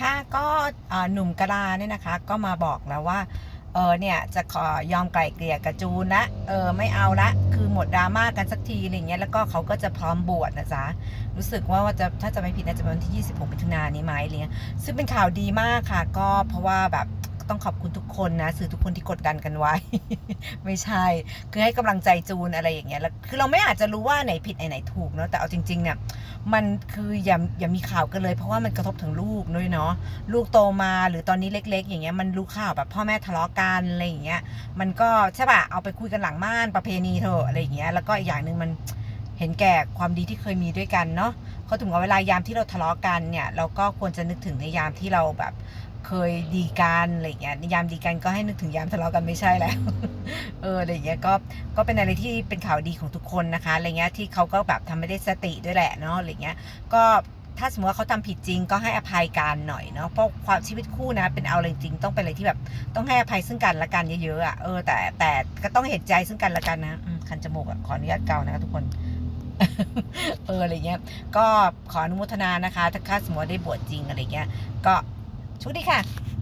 ค่ะก็หนุ่มกะลาเนี่ยนะคะ ก็มาบอกแล้วว่าเออเนี่ยจะขอยอมไกล่เกลี่ยกับจูนละเออไม่เอาละคือหมดดราม่ากันสักทีอะไรเงี้ยแล้วก็เขาก็จะพร้อมบวชนะจ๊ะรู้สึกว่าว่าจะถ้าจะไม่ผิดน่าจะเป็นวันที่ 26มิถุนายนนี้ไหมอะไรเงี้ยซึ่งเป็นข่าวดีมากค่ะ ก็เพราะว่าแบบ ต้องขอบคุณทุกคนนะสื่อทุกคนที่กดดันกันไว้ ไม่ใช่ คือให้กำลังใจจูนอะไรอย่างเงี้ยแล้วคือเราไม่อาจจะรู้ว่าไหนผิดไหนไหนถูกเนาะแต่เอาจริงๆเนี่ยมันคืออย่าอย่ามีข่าวกันเลย เพราะว่ามันกระทบถึงลูกด้วยเนาะลูกโตมาหรือตอนนี้เล็ก ๆ อย่างเงี้ยมันรู้ข่าวแบบพ่อแม่ทะเลาะกันอะไรอย่างเงี้ยมันก็ใช่ป่ะเอาไปคุยกันหลังม่านประเพณีเถอะอะไรอย่างเงี้ยแล้วก็อีกอย่างหนึ่งมันเห็นแก่ความดีที่เคยมีด้วยกันเนาะเขาถึงว่าเวลายามที่เราทะเลาะกันเนี่ย เราก็ควรจะนึกถึงในยามที่เราแบบ เคยดีกันอะไรเงี้ยยามดีกันก็ให้นึกถึงยามทะเลาะกันไม่ใช่แล้ว เอออะไรเงี้ยก็ก็เป็นอะไรที่เป็นข่าวดีของทุกคนนะคะอะไรเงี้ยที่เขาก็แบบทำไม่ได้สติด้วยแหละเนาะอะไรเงี้ยก็ถ้าสมมติว่าเขาทำผิดจริงก็ให้อภัยกันหน่อยเนาะเพราะความชีวิตคู่นะเป็นเอาเลยจริงต้องเป็นอะไรที่แบบต้องให้อภัยซึ่งกันและกันเยอะๆอะเออแต่แต่ก็ต้องเห็นใจซึ่งกันและกันนะคันจมูกอะขออนุญาตเกานะคะทุกคนเอออะไรเงี้ย ก็ขออนุโมทนานะคะ ถ้าสมมติว่าได้บวชจริงอะไรเงี้ย ก็ ชคดีค่ะ